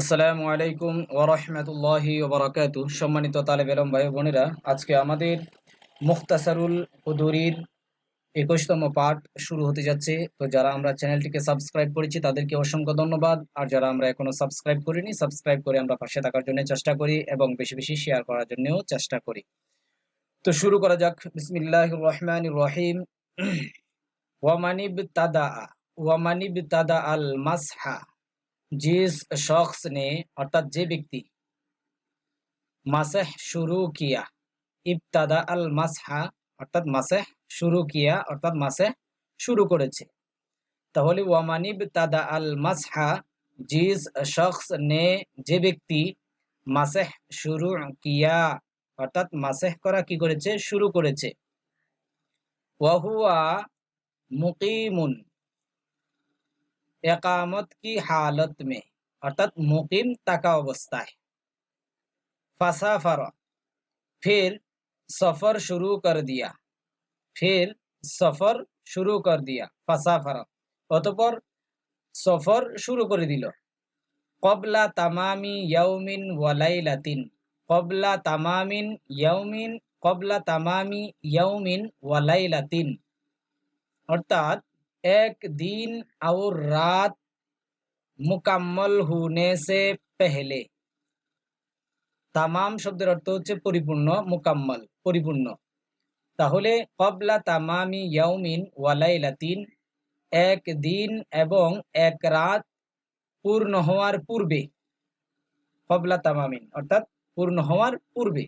আসসালামু আলাইকুম ওরহমতুল্লাহি ওবরাকাত সম্মানিত তালেব এলম ভাই বোনেরা, আজকে আমাদের মুখতাসারুল হুদুরির একুশতম পাঠ শুরু হতে যাচ্ছে। তো যারা আমরা চ্যানেলটিকে সাবস্ক্রাইব করেছি, তাদেরকে অসংখ্য ধন্যবাদ। আর যারা আমরা এখনও সাবস্ক্রাইব করিনি, সাবস্ক্রাইব করে আমরা পাশে থাকার জন্য চেষ্টা করি এবং বেশি বেশি শেয়ার করার জন্যও চেষ্টা করি। তো শুরু করা যাক। বিসমিল্লাহ রহমান রহিম। ওয়ামানিব তাদা ওয়ামানিব তাদা আল মাসহা। जिस शख्स ने अर्थात जे व्यक्ति মাসেহ শুরু কিয়া ইবতাদা আল মাসহা অর্থাৎ মাসেহ শুরু কিয়া অর্থাৎ মাসেহ শুরু করেছে তাহলে ওয়ামানিব তাদা আল মাসহা জিস শখস নে যে ব্যক্তি মাসেহ শুরু কিয়া অর্থাৎ মাসেহ করা কি করেছে শুরু করেছে ওয়াহুয়া মুকিমুন एकामत की हालत में अर्थात मुकिम तका अवस्था है फसाफर फिर सफर शुरू कर दिया फिर सफर শুরু কর দিয়া ফাসাফারা অতপর সফর শুরু করে দিল কবলা তামামি ইয়াউমিন ওয়ালাইলাতিন কবলা তামামিন ইয়াউমিন কবলা তামামি ইয়াউমিন ওয়ালাইলাতিন অর্থাৎ एक दिन और रात মুকাম্মল হুনে সে পেহলে তামাম শব্দের অর্থ হচ্ছে পরিপূর্ণ মুকাম্মল পরিপূর্ণ তাহলে কবলা তামামি ইয়াউমিন ওয়ালাইলাতিন এক দিন এবং এক রাত পূর্ণ হওয়ার পূর্বে কবলা তামামিন অর্থাৎ পূর্ণ হওয়ার পূর্বে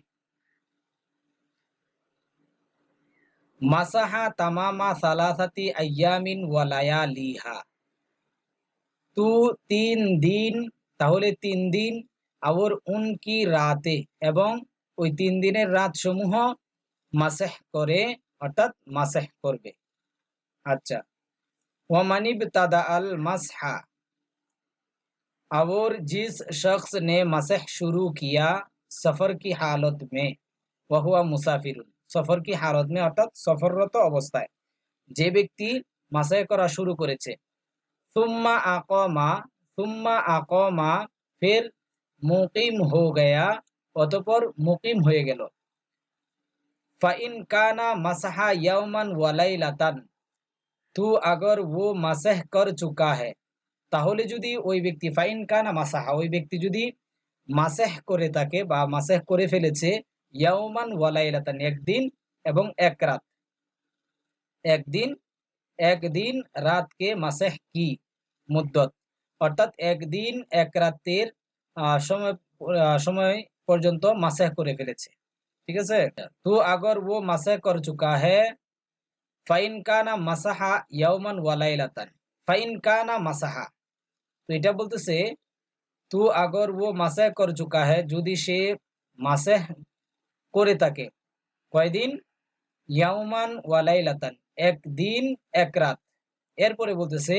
মাসাহা তামামা সালাসাতি আয়ামিন ওয়ালায়ালিহা তু তিন দিন তাহলে তিন দিন আবার উনকি রাতে এবং ওই তিন দিনের রাত সমূহ মাসেহ করে অর্থাৎ মাসেহ করবে আচ্ছা ওয়ামানিব তাদা আল মাসহা और जिस शख्स ने मसह शुरू किया सफर की हालत में वह हुआ मुसाफिर সফর কি হারত মে? অর্থাৎ সফররত অবস্থায়। যে ব্যক্তি মাসাই করা শুরু করেছে, সুম্মা আকমা সুম্মা আকমা, ফের মুকিম হো গয়া, অতপর মুকিম হয়ে গেল। ফাইন কানা মাসাহা ইয়াউমান ওয়ালাইলাতান তু আগর ও মাসাহ কর চুকা হে। তাহলে যদি ওই ব্যক্তি ফাইন কানা মাসাহা, ওই ব্যক্তি যদি মাসেহ করে থাকে বা মাসেহ করে ফেলেছে ইয়াউমান ওয়ালাইলাতান একদিন এবং এক রাত। একদিন একদিন রাতকে মাসেহ কি? মুদ্দত। অর্থাৎ একদিন, এক রাতের সময় সময় পর্যন্ত মাসেহ করে ফেলেছে। ঠিক আছে? তো আগর ও মাসেহ কর চুকা হে ফাইন কানা মাসাহা ইয়াউমান ওয়ালাইলাতান ফাইন কানা মাসাহা। তো এটা বলতেছে, তু আগর ও মাসেহ কর চুকা হে যদি সে মাসেহ করে থাকে। কয়দিন? ইয়ামান ওয়ালাইলাতান এক এক রাত এরপরে বলতেছে,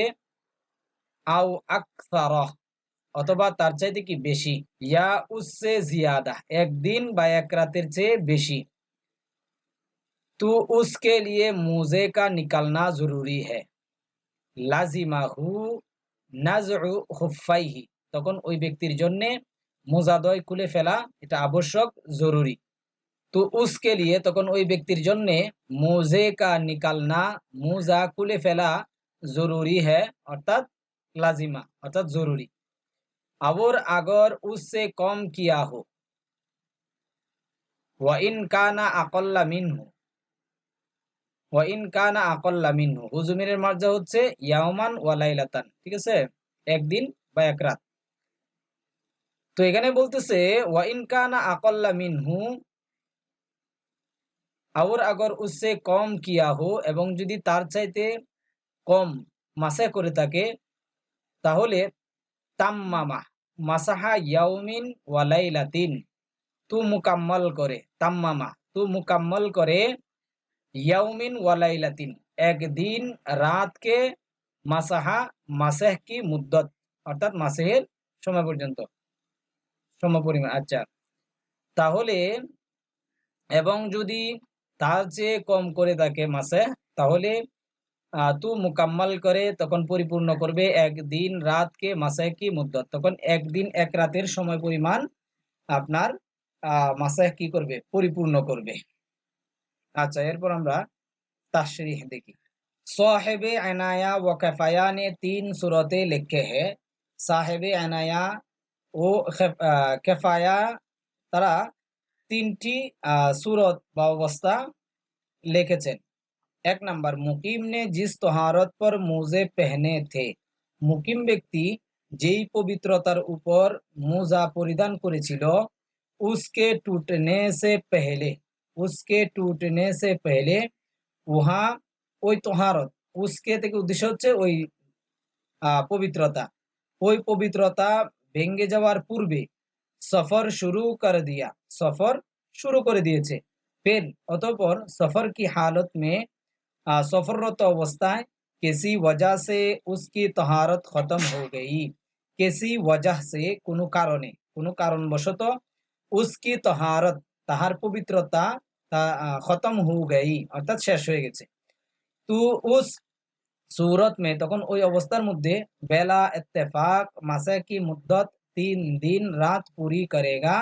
আও আকারহ অথবা তার চাইতে কি বেশি? ইয়া উসে জিয়াদা, একদিন বা এক রাতের চেয়ে বেশি। তো উসকে লিয়ে মুজে কা নিকালনা জরুরি হ্যাঁ লাজিমাহু নাজউ হুফাইহি তখন ওই ব্যক্তির জন্যে মোজাদয় খুলে ফেলা এটা আবশ্যক, জরুরি। তো উসকে লিয়ে তখন ওই ব্যক্তির জন্য মোজে কা নিকালনা, মোজা খুলে ফেলা জরুরি হ্যাঁ অর্থাৎ লাজিমা, অর্থাৎ জরুরি। আবর আগর উসে কম কিয়া হো। ওয়াইন কানা আকল্লা মিনহু। ওয়াইন কানা আকল্লা মিনহু। হুজুমিরের মার্জা হচ্ছে ইয়াউমান ওয়ালাইলাতান ঠিক আছে? একদিন বা এক রাত। তো এখানে বলতেছে ওয়াইন কানা আকল্লা মিনহু আওর আগর উসে কম কিয়া হো এবং যদি তার চাইতে কম মাসে করে থাকে তাহলে তাম্মামা মাসাহা ইয়াউমিন ওয়ালাইলাতিন তু মুকাম্মল করে তাম্মামা তু মুকাম্মল করে ইয়াউমিন ওয়ালাইলাতিন একদিন রাতকে মাসাহা মাসেহ কি মুদ্দত অর্থাৎ মাসেহের সময় পর্যন্ত সময় পরিমাণ আচ্ছা তাহলে এবং যদি তার যে কম করে থাকে মাসে তাহলে তু মোকাম্মাল করে তখন পরিপূর্ণ করবে একদিন রাতকে মাসে কি মুদ্দত তখন একদিন এক রাতের সময় পরিমাণ আপনার মাসে কি করবে? পরিপূর্ণ করবে। আচ্ছা এরপর আমরা তাশরিহ দেখি। সাহেবে আনায়া ও কেফায়া নে তিন সুরতে লেখে হে। সাহেবে আনায়া ও কেফায়া, তারা তিনটি সুরত বা অবস্থা লিখেছেন। এক নাম্বার, মুকিম নে জিস তোহারত পর মোজে পেহনে থে। মুকিম ব্যক্তি যেই পবিত্রতার উপর মোজা পরিধান করেছিল, উসকে টুটনে সে পেহলে, উসকে টুটনে সে পেহলে উহা ওই তোহারত, উসকে থেকে উদ্দেশ্য হচ্ছে ওই পবিত্রতা। ওই পবিত্রতা ভেঙ্গে যাওয়ার পূর্বে সফর শুরু করে দিয়া। সফর শুরু করে দিয়েছে। ফের অতঃপর সফর কি হালত মে সফররত অবস্থায় কেসি ওয়াজা সে উসকি তহারত খতম হো গেই। কেসি ওয়াজাহ সে কোনো কারণে, কোনো কারণবশত উসকি তহারত, তাহার পবিত্রতা খতম হু গেই, অর্থাৎ শেষ হয়ে গেছে। তো উস সুরত মে তখন ওই অবস্থার মধ্যে বেলা এত্তেফাক, মাসে কি মুদ্দত তিন দিন রাত পুরি করেগা।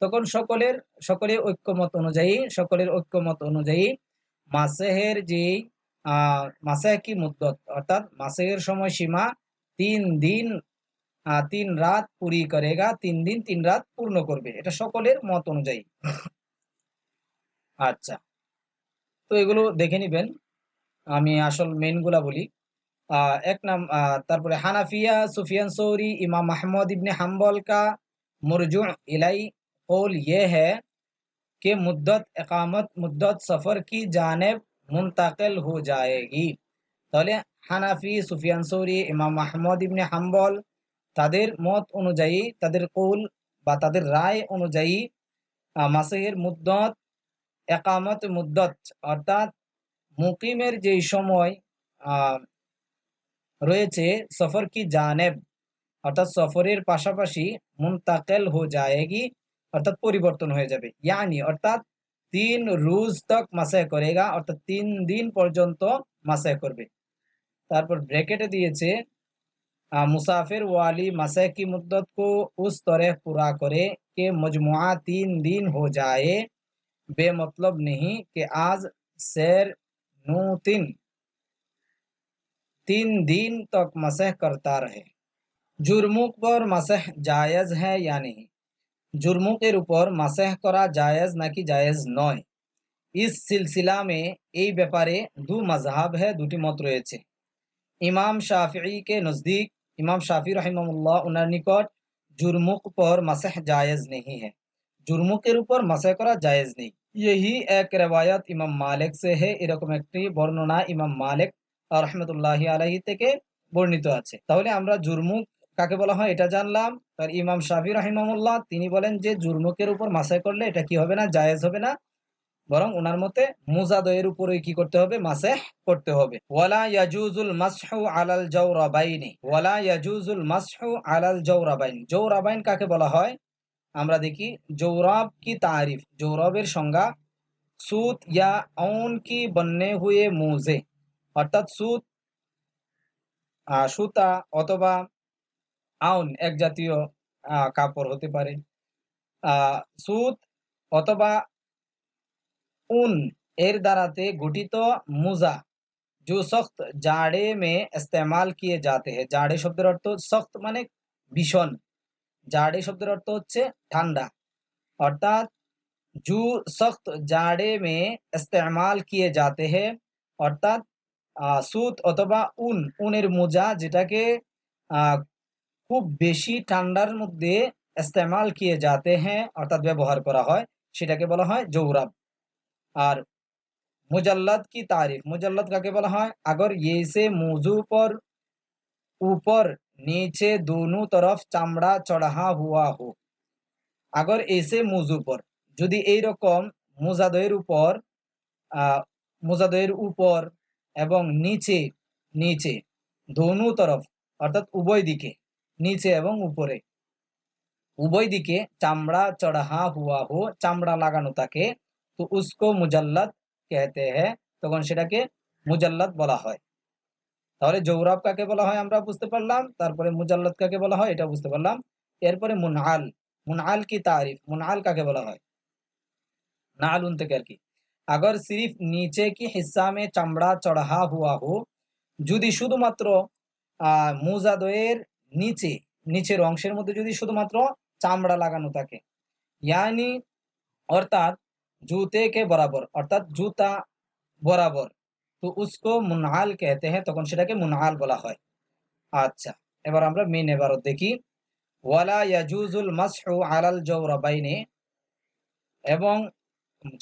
তখন সকলের সকলের ঐক্যমত অনুযায়ী, সকলের ঐক্যমত অনুযায়ী মাসেহের যে মাসেহ কি মুদ্দত, অর্থাৎ মাসেহের সময় সীমা তিন দিন তিন রাত পুরি করেগা, তিন দিন তিন রাত পূর্ণ করবে। এটা সকলের মত অনুযায়ী। আচ্ছা। তো এগুলো দেখে নিবেন। আমি আসল মেনগুলা বলি। এক নাম তারপরে হানাফিয়া, সুফিয়ান সৌরি, ইমাম মাহমদ ইবনে হাম্বলকা, মরজু ইলাই कौल ये है कि मुद्दत एकामत मुद्दत सफ़र की जानब मुंतकिल हो जाएगी তাহলে হানাফি সুফিয়ান সৌরি ইমাম মাহমদ ইবনে হাম্বল তাদের মত অনুযায়ী তাদের কৌল বা তাদের রায় অনুযায়ী আহ, মাসেহের মুদ্দত একামত মুদ্দত অর্থাৎ মুকিমের যেই সময় আহ, রয়েছে সফর কি জানেব অর্থাৎ সফরের পাশাপাশি মুনতাকেল হো যায়গি অর্থাৎ পরিবর্তন হয়ে যাবে ইয়ানি অর্থাৎ তিন রুজ তক মাসে করেগা অর্থাৎ তিন দিন পর্যন্ত মাসে করবে তারপর ব্রেকেটে দিয়েছে আহ, মুসাফির ওয়ালি মাসে কি মুদ্দত को उस तरह पूरा करे कि मजमुआ तीन दिन हो जाए बेमतलब नहीं कि आज सैर नौ तीन तीन दिन तक मसह करता रहे जुर्मुक पर मसह जायज है या नहीं জুরমুকের উপর মাসেহ করা জায়েজ নাকি জায়েজ নয় ইস সিলসিলা মে এই ব্যাপারে দু মজহাব হ্যাঁ দুটি মত রয়েছে ইমাম শাফি কে নজদীক ইমাম শাফি রহিমুল্লাহ উনার নিকট জুরমুক পর মাসেহ জায়েজ नहीं है জুরমুকের উপর মাসেহ করা জায়েজ নেই यही এক রেওয়ায়ত ইমাম মালিক সে হে এরকম একটি বর্ণনা ইমাম মালিক রহমতুল্লাহ আলাহি থেকে বর্ণিত আছে তাহলে আমরা জুরমুক কাকে বলা হয়? এটা জানলাম। তার ইমাম শাফি রাহিমামুল্লাহ তিনি বলেন যে জুরমুখের উপর মাসায় করলে এটা কি হবে না, জায়েজ হবে না। বরং ওনার মতে মুজাদয়ের উপরে কি করতে হবে? মাসে করতে হবে। ওয়ালা ইয়াজুজুল মাসহু আলাল জাওরাবাইনি। ওয়ালা ইয়াজুজুল মাসহু আলাল জাওরাবাইন। জাওরাবাইন কাকে বলা হয়? আমরা দেখি জৌরব কি তারিফ? জৌরবের সংজ্ঞা, সুত ইয়া অন কি বন্যে হুয়ে মুজে। অর্থাৎ সুত সুতা অথবা আউন, এক জাতীয় কাপড় হতে পারে। সুত অথবা উন এর দ্বারাতে গঠিত মুজা जो सख्त জাড়ে মে ইস্তেমাল কিয়ে যাতে हैं জাড়ে শব্দের অর্থ সখত মানে ভীষণ। জাড়ে শব্দের অর্থ হচ্ছে ঠান্ডা। অর্থাৎ জু সখত জাড়ে মে ইস্তেমাল কিয়ে যাতে হে অর্থাৎ সুত অথবা উন, উনের মোজা যেটাকে খুব বেশি ঠান্ডার মধ্যে ইস্তেমাল কিয়ে যাতে হ্যাঁ অর্থাৎ ব্যবহার করা হয়, সেটাকে বলা হয় জৌরাব। আর মুজাল্লাদ কি তারিফ? মুজাল্লাদ কাকে বলা হয়? আগর ইয়েসে মৌজু পর উপর নিচে দুনু তরফ চামড়া চড়াহা হুয়া হো। আগর এসে মৌজু পর। যদি এইরকম মুজাদয়ের উপর মুজাদয়ের উপর এবং নিচে নিচে ধনু তরফ, অর্থাৎ উভয় দিকে নিচে এবং উপরে উভয় দিকে চামড়া চড়া হুয়া হো চামড়া লাগানো থাকে তো উসকো মুজাল্লাদ कहते हैं তখন সেটাকে মুজাল্লাদ বলা হয় তাহলে জৌরাব কাকে বলা হয় আমরা বুঝতে পারলাম তারপরে মুজাল্লাদ কাকে বলা হয় এটা বুঝতে পারলাম এরপরে মুনআল মুনআল কি তারিফ মুনআল কাকে বলা হয় नालून থেকে আর কি अगर सिर्फ नीचे की हिस्सा में চামড়া চড়া হুয়া হো যদি শুধুমাত্র মুজাদয়ের নিচে, নিচের অংশের মধ্যে যদি শুধুমাত্র চামড়া লাগানো থাকে। ইয়ানি অর্থাৎ জুতে কে বরাবর, অর্থাৎ জুতা বরাবর। তো উসকো মুনহাল কেহতে হ্যাঁ তখন সেটাকে মুনহাল বলা হয়। আচ্ছা এবার আমরা মেন এবারও দেখি। ওয়ালা ইয়াজুজুল মাসহু আলাল জৌরাবাইনে এবং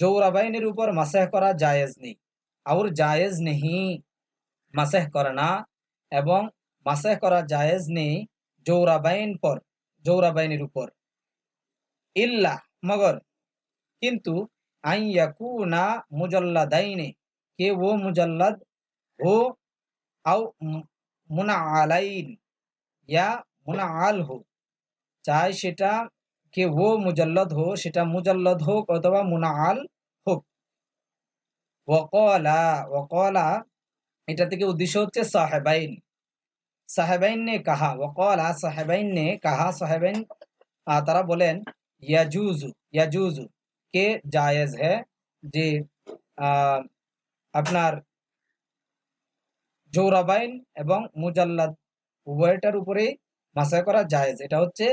জৌরাবাইনের উপর মাসেহ করা জায়েজ নেই। আউর জায়েজ নেহি, মাসেহ করে না, এবং মাসাহ করা জায়েজ নেই জৌরাবাইন পর, জৌরাবাইনের উপর। ইল্লা, মগর। কিন্তু আইয়াকুনা মুজল্লাদাইনে কে ও মুজল্লাদ हो আও মুনাআলাইন, ইয়া মুনাআল হো চাই সেটা কে ও মুজাল্লদ হো সেটা মুজাল্লদ হোক অথবা মুনাআল হোক। ওয়াকলা ওয়াকলা, এটা থেকে উদ্দেশ্য হচ্ছে সাহেবাইন। সাহেবাইন নে কাহা, ওয়াকলা সাহেবাইন নে কাহা, সাহেবাইন তারা বলেন, ইয়াজুজু ইয়াজুজু, কে জায়েজ है যে আপনার জৌরাবাইন এবং মুজাল্লাদ উভয়টার উপরেই মাসায় করা জায়েজ। এটা হচ্ছে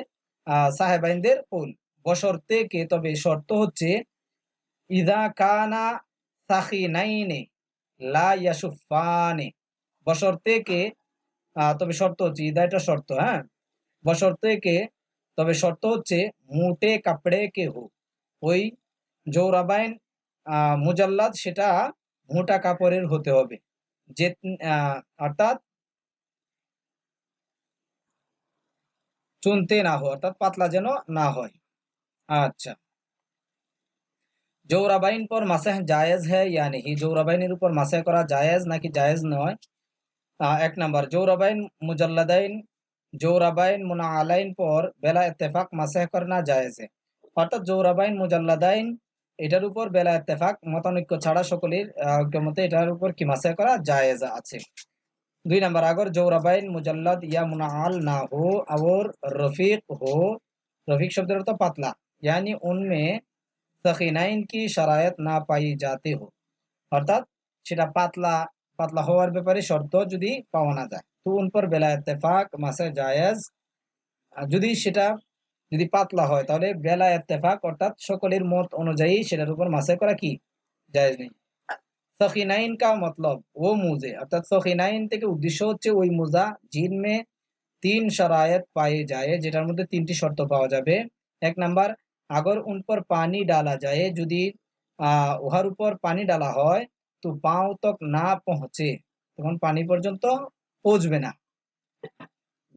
সাহেবাইনদের কৌল বশর্তে কে তবে শর্ত হচ্ছে, ইদা কানা সাখিনাইনে লা ইয়াসুফানে বশর্তে কে তবে শর্ত হচ্ছে ইদা এটা শর্ত হ্যাঁ? বশর্তে কে তবে শর্ত হচ্ছে, মুটে কাপড়ে কে হো। ওই জৌরাবাইন মুজাল্লাদ, সেটা মোটা কাপড়ের হতে হবে। যে অর্থাৎ চুনতে না হয় অর্থাৎ পাতলা যেন না হয়। আচ্ছা। জৌরাবাইন পর মাসেহ জায়েজ হ্যাঁ ইয়া নেই জৌরাবাইনের উপর মাসেহ করা জায়েজ নাকি জায়েজ নয়? এক নাম্বার জৌরাবাইন মুজাল্লাদাইন জৌরাবাইন মুনা আলাইন পর বেলা ইত্তেফাক মাসেহ করনা জায়েজ অর্থাৎ জৌরাবাইন মুজাল্লাদাইন এটার উপর বেলা ইত্তেফাক মতানৈক্য ছাড়া সকলের ঐক্যমতে এটার উপর কি মাসেহ করা জায়েজ আছে दुई नंबर अगर जो रबाइन मुजल्लद या मुनाल ना हो और रफीक हो रफीक शब्द तो पतला यानी उनमें सखीनाइन की शरायत ना पाई जाती हो অর্থাৎ সেটা পাতলা পাতলা হওয়ার ব্যাপারে শর্ত যদি পাওয়া না যায়। তো পর বেলা এত্তেফাক মাসে জায়েজ। যদি সেটা যদি পাতলা হয়, তাহলে বেলা এত্তেফাক অর্থাৎ সকলের মত অনুযায়ী সেটার উপর মাসে করা কি? জায়েজ নেই। সখিনাইন কা মতলব, ও মুজে। অর্থাৎ সখিনাইন থেকে উদ্দেশ্য হচ্ছে ওই মোজা জিনমে তিন শরায়ত পায়ে যায়, যেটার মধ্যে তিনটি শর্ত পাওয়া যাবে। এক নাম্বার, আগর উন পর পানি ডালা যায়, যদি, আহ, উহার উপর পানি ডালা হয় তো পাও তক না পৌঁছে, তখন পানি পর্যন্ত পৌঁছবে না।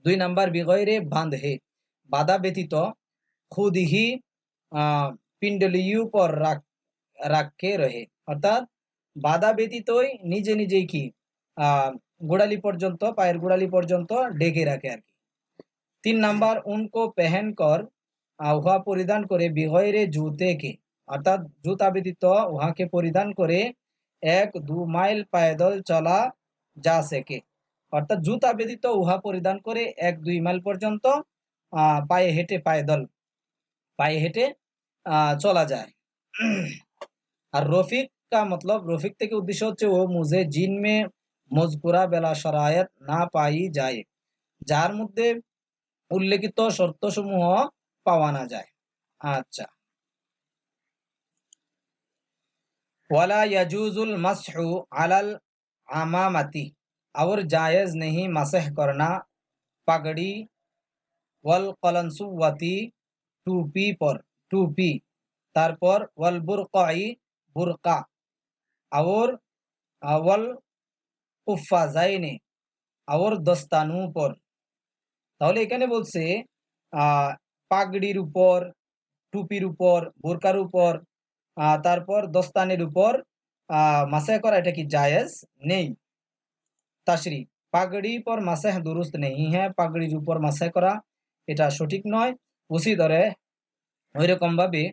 দুই নাম্বার বিগয়রে বাঁধে বাধা ব্যতীত খুদিহি পিণ্ডলিয়ু পর রাখ, রাখকে রহে। অর্থাৎ বাধা ব্যতীতই নিজে নিজেই কি গোড়ালি পর্যন্ত, পায়ের গোড়ালি পর্যন্ত ডেকে রাখে আর কি। তিন নাম্বার উনকো পেহেন কর উহা পরিধান করে বিহয়রে জুতেকে অর্থাৎ জুতা ব্যতীত উহাকে পরিধান করে এক, দু মাইল পায়দল চলা যা সেকে অর্থাৎ জুতা ব্যতীত উহা পরিধান করে এক, দুই মাইল পর্যন্ত পায়ে হেঁটে পায়দল, পায়ে হেঁটে চলা যায়। আর রফিক কা মতলব, রফিক থেকে উদ্দেশ্য হচ্ছে, ও মুজে জিনমে মজকুরা বেলা সরায়ত না পাই যায়, যার মধ্যে উল্লেখিত শর্তসমূহ পাওয়া না যায়। আচ্ছা। ওয়ালা ইয়াজুজুল মাসহু আলাল আমামাতি और जायज नहीं मसह करना पगड़ी ওয়াল কলনসুওয়াতি টুপি পর টুপি তারপর ওয়াল বুরকাই বুরকা और अवल উফাজাইনে আওর দস্তানু পর তাহলে এখানে বলছে পাগড়ির উপর টুপির উপর বোরকার উপর তারপর দস্তানের উপর মাসাহ করা এটা কি জায়েজ নেই তাশরি পাগড়ি পর মাসাহ দুরুস্ত নেই হ্যাঁ পাগড়ির উপর মাসাহ করা এটা সঠিক নয় উসি ধরে ওই রকম ভাবে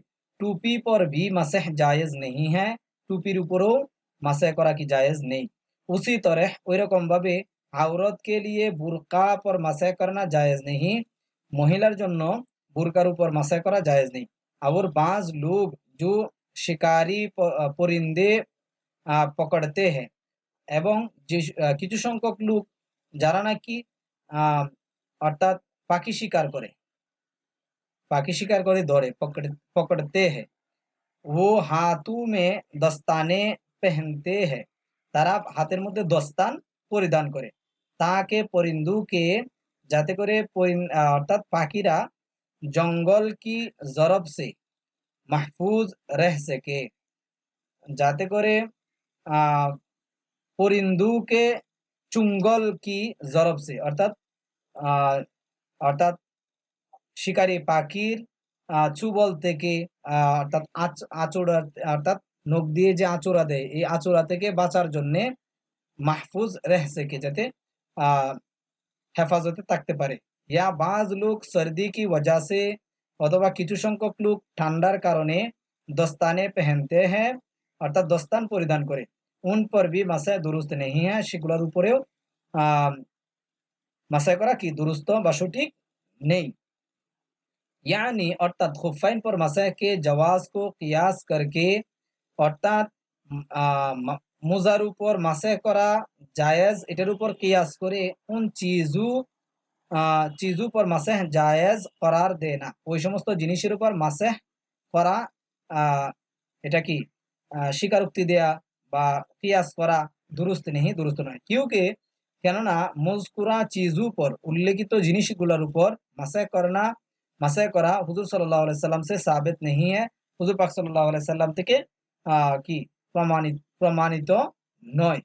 টুপি পর ভি মাসাহ জায়েজ নেই হ্যাঁ টুপির উপরেও মাসায় করা কি জায়েজ নেই উসি তরে ওই রকম ভাবে औरत के लिए बुरका पर मसह करना जायज़ नहीं মহিলার জন্য বুরকার উপর মাসায় করা জায়েজ নেই और बाज लोग जो শিকারী পরিন্দে পকড়তে হ্যাঁ এবং যে কিছু সংখ্যক লোক যারা নাকি অর্থাৎ পাখি শিকার করে, পাখি শিকার করে ধরে, পকড়, পকড়তে হ্যাঁ ও হাতু মে দস্তানে পেহনতে হ্যাঁ তারা হাতের মধ্যে দস্তান পরিধান করে। তাকে পরিন্দুকে যাতে করে অর্থাৎ পাখিরা জঙ্গল কি জরব সে। মাহফুজ রহ সকে যাতে করে আহ পরিন্দুকে চুঙ্গল কি জরব সে অর্থাৎ আহ, অর্থাৎ শিকারী পাখির আহ, চুবল থেকে আহ, অর্থাৎ আচ- আচোড়া অর্থাৎ নখ দিয়ে যে আচোড়া দেয় এই আচোড়া থেকে বাঁচার জন্য মাহফুজ রেহসেকে যাতে আহ হেফাজতে থাকতে পারে ইয়া বাজ লোক সর্দি কি वजह से অথবা কিছু সংখ্যক লোক ঠান্ডার কারণে দস্তানে পেহেনতে হ্যাঁ অর্থাৎ দস্তান পরিধান করে। উন পর মাসায় দুরুস্ত নেই হ্যাঁ সেগুলোর উপরেও মাসায় করা কি? দুরুস্ত বা সঠিক নেই। यानी খুফাইন পর মাসায় কে জওয়াজ কো কিয়াস করকে, অর্থাৎ মোজার উপর মাসে করা জায়েজ, এটার উপর কিয়াস করে, উন চিজু চিজু পর মাসে জায়েজ করার দেনা। ওই সমস্ত জিনিসের উপর মাসে করা এটা কি? স্বীকারোক্তি দেয়া বা কিয়াস করা দুরুস্ত নেই দুরুস্ত নয়। কিউকে, কেননা মজকুরা চিজু পর, উল্লেখিত জিনিসগুলোর উপর মাসে করনা মাসে করা হুজুর সাল্লাহ সাল্লাম সে সাবেত নেই হ্যাঁ হুজুর পাক সাল্লাহ সাল্লাম থেকে কি? প্রমাণিত প্রমাণিত নয়।